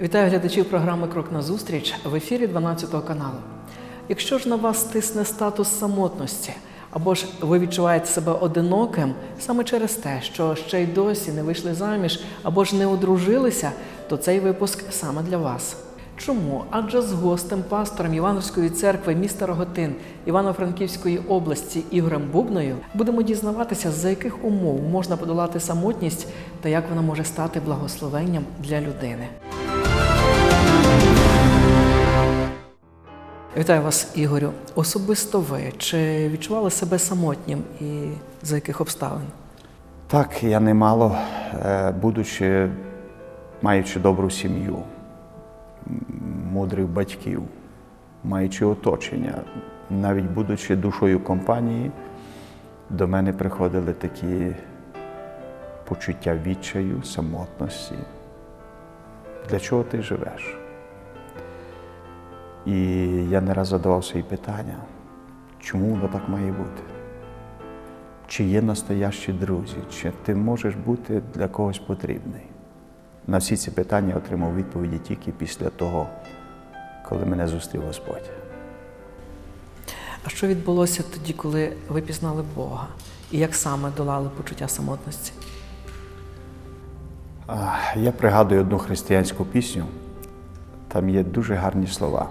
Вітаю глядачів програми Крок на зустріч в ефірі 12 каналу. Якщо ж на вас тисне статус самотності, або ж ви відчуваєте себе одиноким саме через те, що ще й досі не вийшли заміж або ж не одружилися, то цей випуск саме для вас. Чому? Адже з гостем пастором Івановської церкви міста Роготин Івано-Франківської області Ігорем Бубною будемо дізнаватися, за яких умов можна подолати самотність та як вона може стати благословенням для людини. Вітаю вас, Ігорю. Особисто ви чи відчували себе самотнім і за яких обставин? Так, я немало, е, будучи, маючи добру сім'ю, мудрих батьків, маючи оточення, навіть будучи душою компанії, до мене приходили такі почуття відчаю, самотності. Для чого ти живеш? І я не раз задавав собі питання, чому воно так має бути? Чи є настоящі друзі, чи ти можеш бути для когось потрібний? На всі ці питання я отримав відповіді тільки після того, коли мене зустрів Господь. А що відбулося тоді, коли ви пізнали Бога? І як саме долали почуття самотності? Я пригадую одну християнську пісню, там є дуже гарні слова.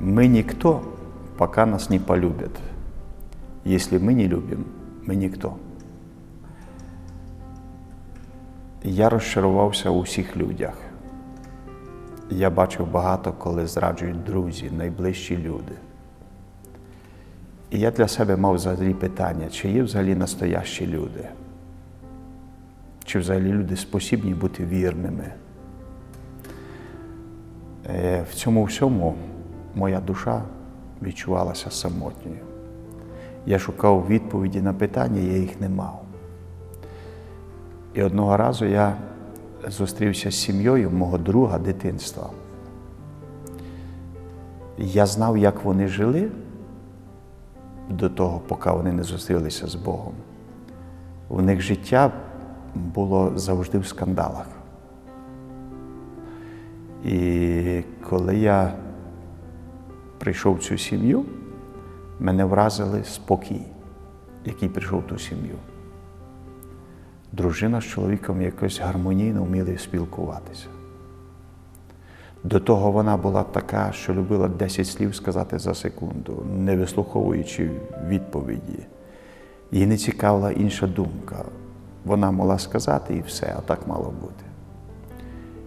Ми ніхто, поки нас не полюбять. Якщо ми не любимо, ми ніхто. Я розчарувався у всіх людях. Я бачив багато, коли зраджують друзі, найближчі люди. І я для себе мав взагалі питання, чи є взагалі настоящі люди? Чи взагалі люди спосібні бути вірними? Е, В цьому всьому моя душа відчувалася самотньою. Я шукав відповіді на питання, я їх не мав. І одного разу я зустрівся з сім'єю мого друга дитинства. Я знав, як вони жили до того, поки вони не зустрілися з Богом. У них життя було завжди в скандалах. І коли я прийшов в цю сім'ю, мене вразили спокій, який прийшов в ту сім'ю. Дружина з чоловіком якось гармонійно вміли спілкуватися. До того вона була така, що любила 10 слів сказати за секунду, не вислуховуючи відповіді. Їй не цікавила інша думка. Вона могла сказати і все, а так мало бути.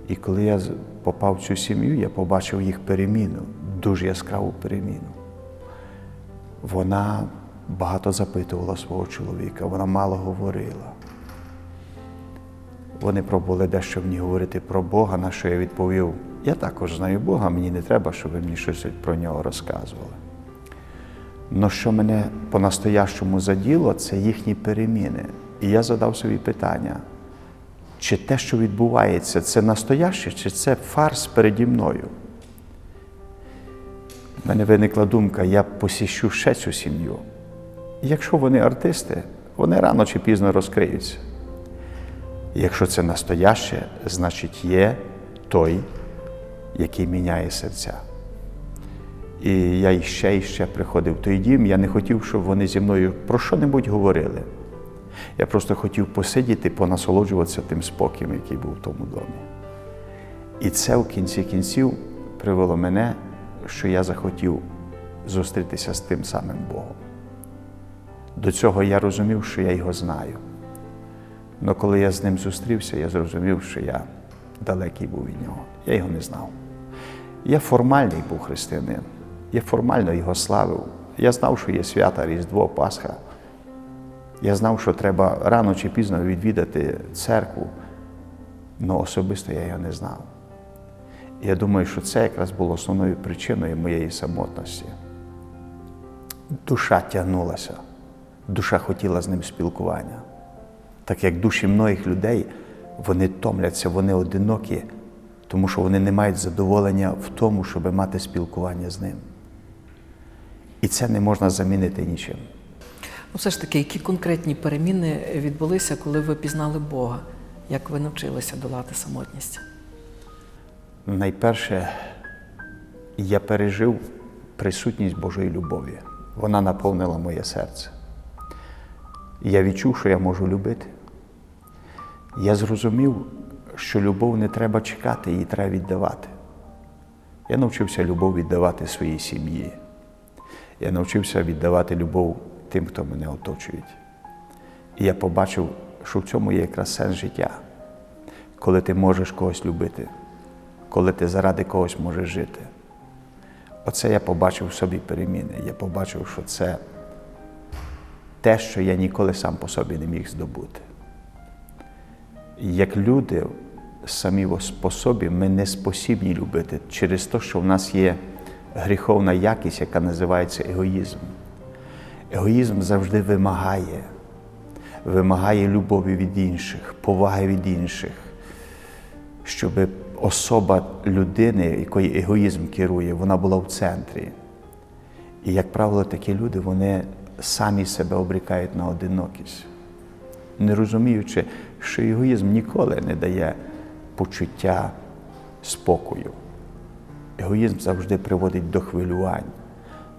І коли я попав в цю сім'ю, я побачив їх переміну, дуже яскраву переміну. Вона багато запитувала свого чоловіка, вона мало говорила. Вони пробували дещо мені говорити про Бога, на що я відповів: я також знаю Бога, мені не треба, щоб ви мені щось про нього розказували. Но що мене по-настоящому заділо, це їхні переміни. І я задав собі питання, чи те, що відбувається, це настояще, чи це фарс переді мною? У мене виникла думка, я посіщу ще цю сім'ю. Якщо вони артисти, вони рано чи пізно розкриються. Якщо це настояще, значить є той, який міняє серця. І я іще і ще приходив в той дім. Я не хотів, щоб вони зі мною про що-небудь говорили. Я просто хотів посидіти, понасолоджуватися тим спокієм, який був в тому домі. І це в кінці кінців привело мене, що я захотів зустрітися з тим самим Богом. До цього я розумів, що я його знаю. Але коли я з ним зустрівся, я зрозумів, що я далекий був від нього. Я його не знав. Я формальний був християнин. Я формально його славив. Я знав, що є свята Різдво, Пасха. Я знав, що треба рано чи пізно відвідати церкву, але особисто я його не знав. Я думаю, що це якраз було основною причиною моєї самотності. Душа тягнулася, душа хотіла з ним спілкування. Так як душі многих людей, вони томляться, вони одинокі, тому що вони не мають задоволення в тому, щоб мати спілкування з ним. І це не можна замінити нічим. Ну, все ж таки, які конкретні переміни відбулися, коли ви пізнали Бога? Як ви навчилися долати самотність? Найперше, я пережив присутність Божої любові. Вона наповнила моє серце. Я відчув, що я можу любити. Я зрозумів, що любов не треба чекати, її треба віддавати. Я навчився любов віддавати своїй сім'ї. Я навчився віддавати любов тим, хто мене оточують. І я побачив, що в цьому є якраз сенс життя, коли ти можеш когось любити, коли ти заради когось можеш жити. Оце я побачив в собі переміни. Я побачив, що це те, що я ніколи сам по собі не міг здобути. Як люди самі по собі, ми не спосібні любити через те, що в нас є гріховна якість, яка називається егоїзм. Егоїзм завжди вимагає, вимагає любові від інших, поваги від інших, щоб особа людини, якої егоїзм керує, вона була в центрі. І, як правило, такі люди вони самі себе обрікають на одинокість, не розуміючи, що егоїзм ніколи не дає почуття спокою. Егоїзм завжди приводить до хвилювань,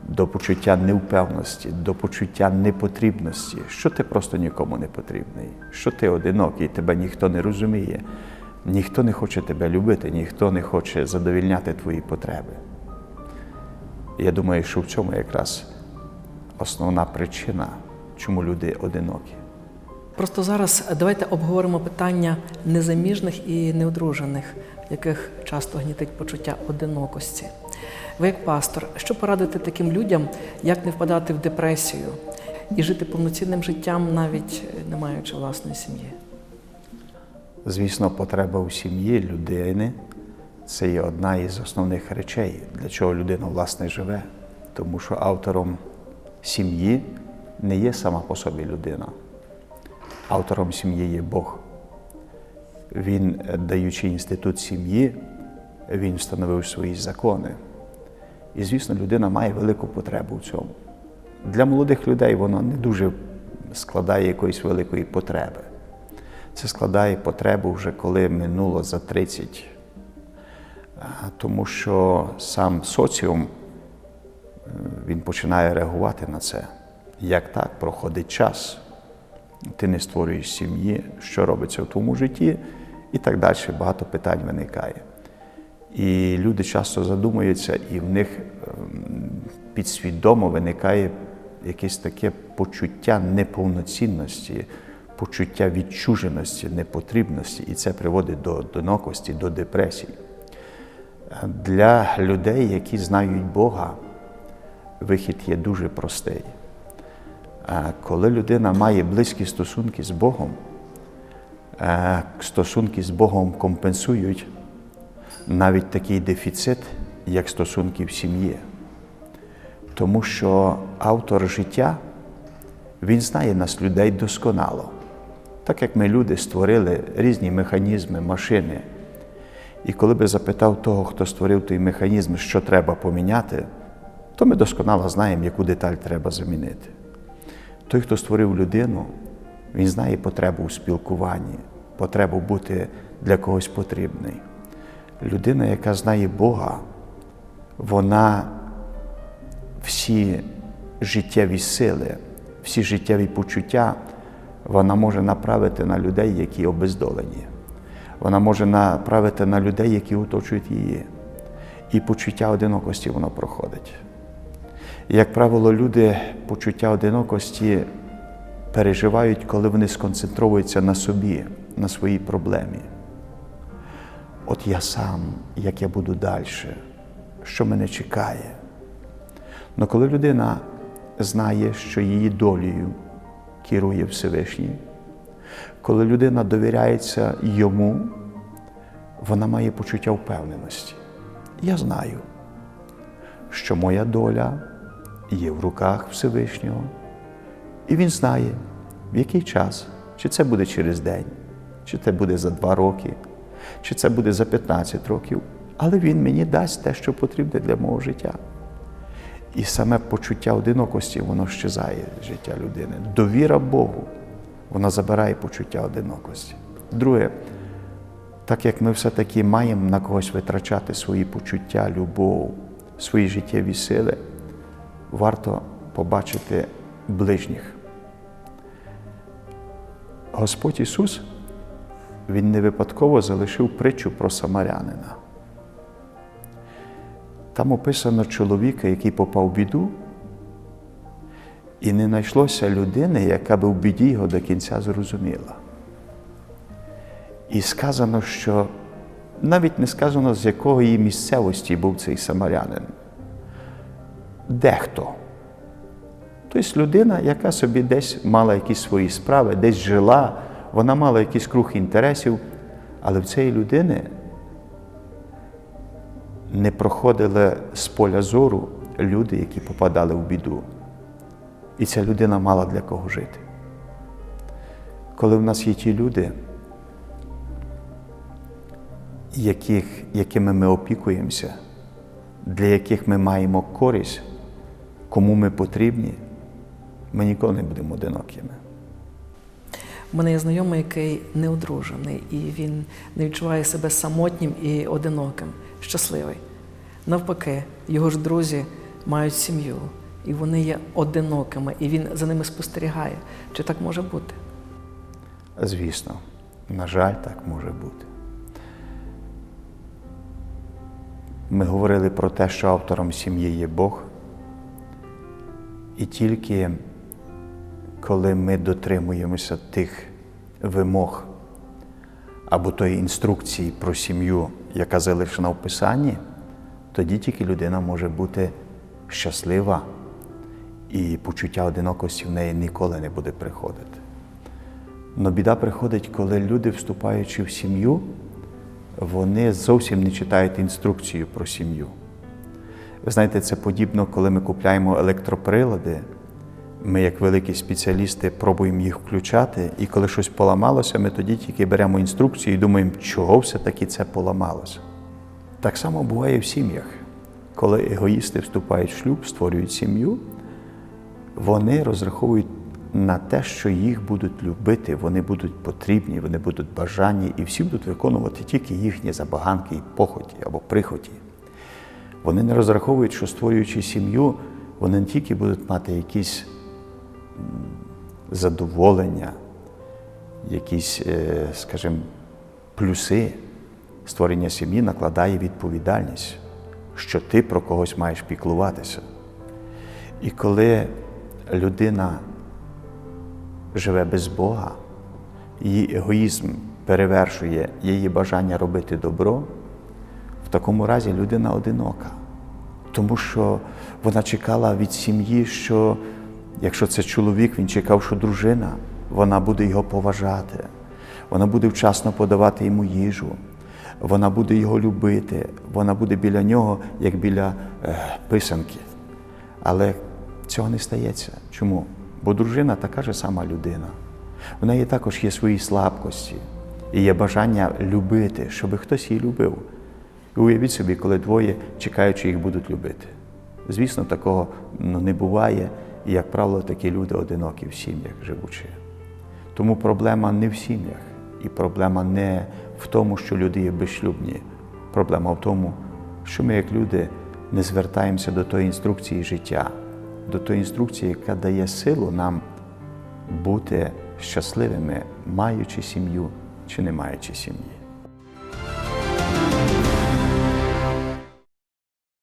до почуття невпевності, до почуття непотрібності, що ти просто нікому не потрібний, що ти одинокий, тебе ніхто не розуміє, ніхто не хоче тебе любити, ніхто не хоче задовільняти твої потреби. Я думаю, що в цьому якраз основна причина, чому люди одинокі. Просто зараз давайте обговоримо питання незаміжних і неодружених, яких часто гнітить почуття одинокості. Ви, як пастор, що порадите таким людям, як не впадати в депресію і жити повноцінним життям, навіть не маючи власної сім'ї? Звісно, потреба у сім'ї людини це є одна із основних речей, для чого людина власне живе. Тому що автором сім'ї не є сама по собі людина. Автором сім'ї є Бог. Він, даючи інститут сім'ї, він встановив свої закони. І, звісно, людина має велику потребу в цьому. Для молодих людей воно не дуже складає якоїсь великої потреби. Це складає потребу вже коли минуло за 30. Тому що сам соціум е, він починає реагувати на це. Як так, проходить час, ти не створюєш сім'ї, що робиться в твоєму житті, і так далі багато питань виникає. І люди часто задумуються, і в них ем, підсвідомо виникає якесь таке почуття неповноцінності, почуття відчуженості, непотрібності, і це приводить до одинокості, до депресії. Для людей, які знають Бога, вихід є дуже простий. Коли людина має близькі стосунки з Богом, е, стосунки з Богом компенсують навіть такий дефіцит, як стосунки в сім'ї. Тому що автор життя, він знає нас, людей, досконало. Так як ми люди створили різні механізми, машини. І коли би запитав того, хто створив той механізм, що треба поміняти, то ми досконало знаємо, яку деталь треба замінити. Той, хто створив людину, він знає потребу у спілкуванні, потребу бути для когось потрібний. Людина, яка знає Бога, вона всі життєві сили, всі життєві почуття вона може направити на людей, які обездолені. Вона може направити на людей, які оточують її. І почуття одинокості воно проходить. Як правило, люди почуття одинокості переживають, коли вони сконцентруються на собі, на своїй проблемі. От я сам, як я буду далі, що мене чекає. Але коли людина знає, що її долею керує Всевишній, коли людина довіряється йому, вона має почуття впевненості. Я знаю, що моя доля є в руках Всевишнього, і він знає, в який час, чи це буде через день, чи це буде за два роки, чи це буде за 15 років, але він мені дасть те, що потрібне для мого життя. І саме почуття одинокості, воно щезає з життя людини. Довіра Богу, вона забирає почуття одинокості. Друге, Так як ми все-таки маємо на когось витрачати свої почуття, любов, свої життєві сили, варто побачити ближніх. Господь Ісус, Він не випадково залишив притчу про самарянина. Там описано чоловіка, який попав в біду, і не знайшлося людини, яка би в біді його до кінця зрозуміла. І сказано, що навіть не сказано, з якої місцевості був цей самарянин. Дехто. Тобто людина, яка собі десь мала якісь свої справи, десь жила, вона мала якийсь круг інтересів, але в цієї людини не проходили з поля зору люди, які попадали в біду. І ця людина мала для кого жити. Коли в нас є ті люди, яких, якими ми опікуємося, для яких ми маємо користь, кому ми потрібні, ми ніколи не будемо одинокими. У мене є знайомий, який не одружений, і він не відчуває себе самотнім і одиноким, щасливий. Навпаки, його ж друзі мають сім'ю, і вони є одинокими, і він за ними спостерігає. Чи так може бути? Звісно, на жаль, так може бути. Ми говорили про те, що автором сім'ї є Бог. І тільки коли ми дотримуємося тих вимог або тої інструкції про сім'ю, яка залишена в Писанні, тоді тільки людина може бути щаслива і почуття одинокості в неї ніколи не буде приходити. Но біда приходить, коли люди, вступаючи в сім'ю, вони зовсім не читають інструкцію про сім'ю. Ви знаєте, це подібно, коли ми купляємо електроприлади. Ми, як великі спеціалісти, пробуємо їх включати, і коли щось поламалося, ми тоді тільки беремо інструкцію і думаємо, чого все-таки це поламалося. Так само буває в сім'ях. Коли егоїсти вступають в шлюб, створюють сім'ю, вони розраховують на те, що їх будуть любити, вони будуть потрібні, вони будуть бажані, і всі будуть виконувати тільки їхні забаганки і похоті або прихоті. Вони не розраховують, що створюючи сім'ю, вони не тільки будуть мати якісь задоволення, якісь, е, скажімо, плюси. Створення сім'ї накладає відповідальність, що ти про когось маєш піклуватися. І коли людина живе без Бога, її егоїзм перевершує її бажання робити добро, в такому разі людина одинока. Тому що вона чекала від сім'ї, що якщо це чоловік, він чекав, що дружина, вона буде його поважати, вона буде вчасно подавати йому їжу, вона буде його любити, вона буде біля нього, як біля е, писанки. Але цього не стається. Чому? Бо дружина така ж сама людина. В неї також є свої слабкості і є бажання любити, щоб хтось її любив. І уявіть собі, коли двоє чекають, що їх будуть любити. Звісно, такого ну, не буває, і, як правило, такі люди одинокі в сім'ях живучи. Тому проблема не в сім'ях, і проблема не в тому, що люди є безшлюбні. Проблема в тому, що ми, як люди, не звертаємося до тої інструкції життя, до тої інструкції, яка дає силу нам бути щасливими, маючи сім'ю чи не маючи сім'ї.